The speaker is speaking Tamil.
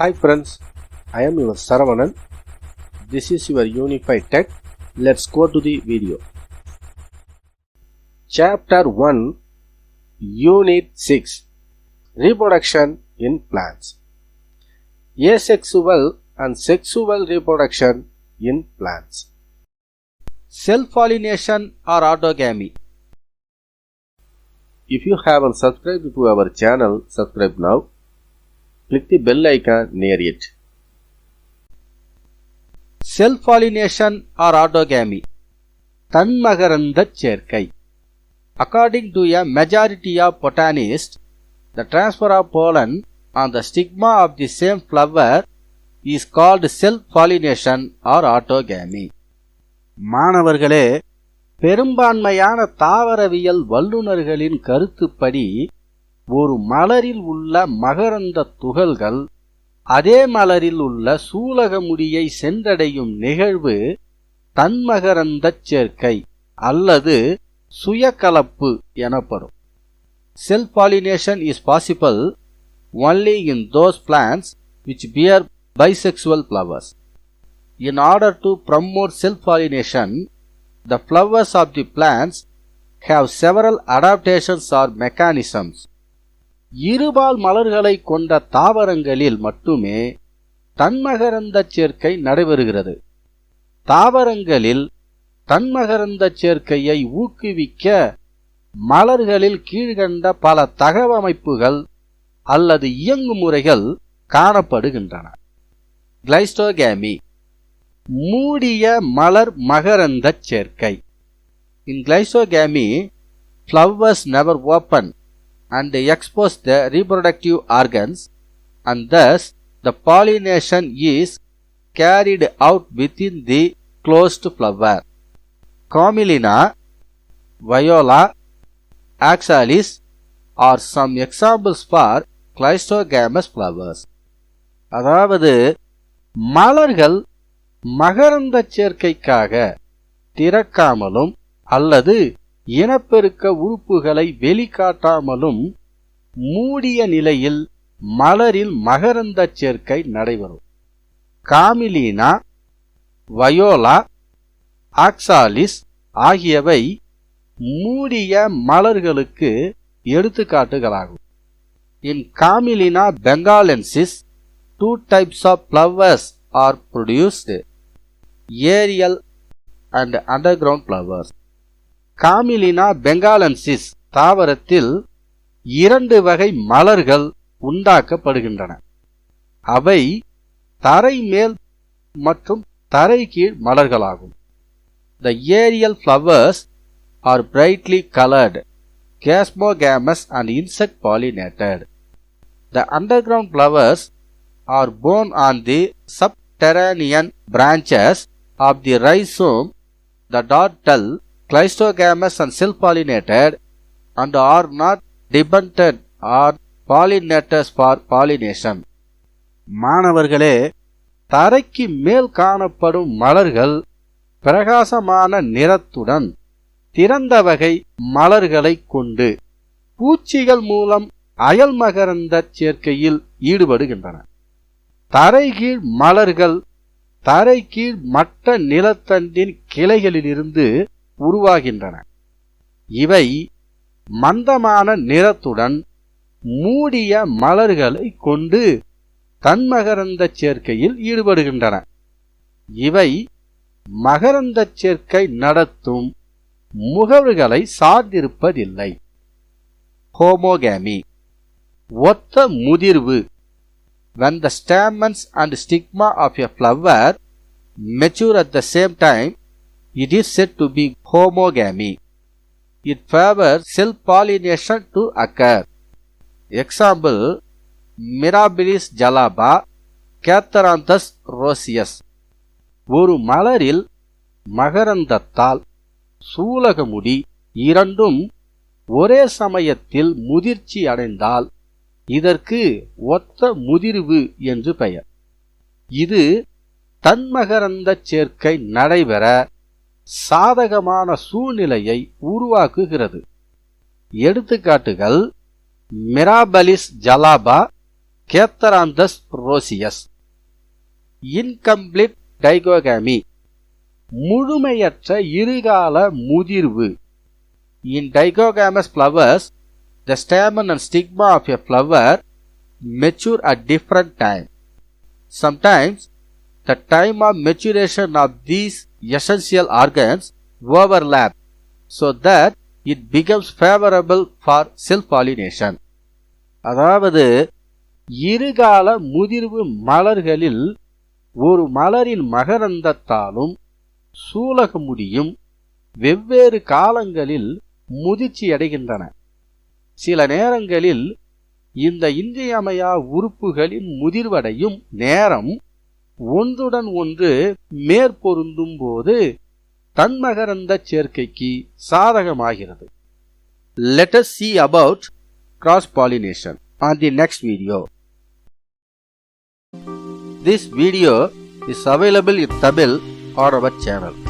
Hi friends, I am your Saravanan. This is your Unified Tech. Let's go to the video. Chapter 1 Unit 6 Reproduction in Plants Asexual and Sexual Reproduction in Plants Self-pollination or autogamy. If you haven't subscribed to our channel, subscribe now. Click the bell icon near it. Self-pollination or autogamy. தன்மகரந்தச் சேர்க்கை According to a majority of botanists, the transfer of pollen on the stigma of the same flower is called self-pollination or autogamy. மாணவர்களே பெரும்பான்மையான தாவரவியல் வல்லுநர்களின் கருத்துப்படி ஒரு மலரில் உள்ள மகரந்த துகள்கள் அதே மலரில் உள்ள சூலகமுடியை சென்றடையும் நிகழ்வு தன்மகரந்தச் சேர்க்கை அல்லது சுயகலப்பு எனப்படும் self pollination is possible only in those plants which bear bisexual flowers in order to promote self-pollination, the flowers of the plants have several adaptations or mechanisms இருபால் மலர்களை கொண்ட தாவரங்களில் மட்டுமே தன்மகரந்தச் சேர்க்கை நடைபெறுகிறது. தாவரங்களில் தன்மகரந்தச் சேர்க்கையை ஊக்குவிக்க மலர்களில் கீழ்கண்ட பல தகவமைப்புகள் அல்லது இயங்குமுறைகள் காணப்படுகின்றன. கிளைஸ்டோகேமி மூடிய மலர் மகரந்தச் சேர்க்கை. In cleistogamy flowers never open and expose the reproductive organs and thus the pollination is carried out within the closed flower. Comilina, Viola, Oxalis are some examples for cleistogamous flowers. அதாவது மலர்கள் மகரந்த சேர்க்கைக்காக திறக்காமலும் அல்லது இனப்பெருக்க உறுப்புகளை வெளிக்காட்டாமலும் மூடிய நிலையில் மலரில் மகரந்த சேர்க்கை நடைபெறும். காமிலீனா வயோலா ஆக்சாலிஸ் ஆகியவை மூடிய மலர்களுக்கு எடுத்துக்காட்டுகளாகும். In Commelina benghalensis two types of flowers are produced aerial and underground flowers Commelina benghalensis தாவரத்தில் இரண்டு வகை மலர்கள் உண்டாக்கப்படுகின்றன. அவை தரை மேல் மற்றும் தரை கீழ் மலர்களாகும். The aerial flowers are brightly coloured chasmogamous and insect pollinated the underground flowers are borne on the subterranean branches of the rhizome the total cleistogamous and self-pollinated and are not dependent on pollinators for pollination. மாணவர்களே தரைக்கு மேல் காணப்படும் மலர்கள் பிரகாசமான நிறத்துடன் திறந்த வகை மலர்களை கொண்டு பூச்சிகள் மூலம் அயல் மகரந்த சேர்க்கையில் ஈடுபடுகின்றன தரைகீழ் மலர்கள் தரைகீழ் மட்ட நிலத்தண்டின் கிளைகளிலிருந்து உருவாகின்றன. இவை மந்தமான நிறத்துடன் மூடிய மலர்களை கொண்டு தன்மகரந்த சேர்க்கையில் ஈடுபடுகின்றன. இவை மகரந்த சேர்க்கை நடத்தும் முகவுகளை சார்ந்திருப்பதில்லை. ஹோமோகேமி. ஒத்த முதிர்வு. When the stamens and stigma of a flower mature at the same time it is said to be homogamy. It favors self-pollination to occur. Example, Mirabilis jalaba, Catharanthus roseus. ஒரு மலரில் மகரந்தத்தால் சூலகமுடி இரண்டும் ஒரே சமயத்தில் முதிர்ச்சி அடைந்தால் இதற்கு ஒத்த முதிர்வு என்று பெயர் இது தன்மகரந்த சேர்க்கை நடைபெற சாதகமான சூழ்நிலையை உருவாக்குகிறது எடுத்துக்காட்டுகள் மிராபலிஸ் ஜலாபா கேத்தராந்தஸ் ரோசியஸ் இன்கம்ப்ளீட் டைகோகாமி முழுமையற்ற இருகால முதிர்வு in dichogamous flowers the stamen and stigma of a flower mature at different time sometimes the time of maturation of these essential organs overlap so that it becomes favorable for self-pollination. அதாவது இருகால முதிர்வு மலர்களில் ஒரு மலரின் மகரந்தத்தாலும் சூலக முடியும் வெவ்வேறு காலங்களில் முதிர்ச்சியடைகின்றன சில நேரங்களில் இந்த இன்றியமையா உறுப்புகளின் முதிர்வடையும் நேரம் ஒன்றுடன் ஒன்று மேற்பொருந்தும் போது தன்மகரந்த சேர்க்கைக்கு சாதகமாகிறது Let us see about cross pollination on the next video. This video is available in Tamil on our channel.